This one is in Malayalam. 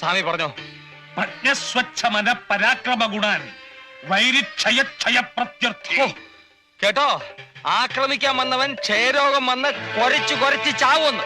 സ്വാമി പറഞ്ഞോ? പ്രജ്ഞസ്വച്ഛമന പരാക്രമ ഗുണാൻ വൈരിക്ഷയക്ഷയ പ്രത്യർത്ഥി ഓ, കേട്ടോ? ആക്രമിക്കാൻ വന്നവൻ ക്ഷയരോഗം വന്ന് കൊരച്ചു കൊരച്ച് ചാവുമെന്ന്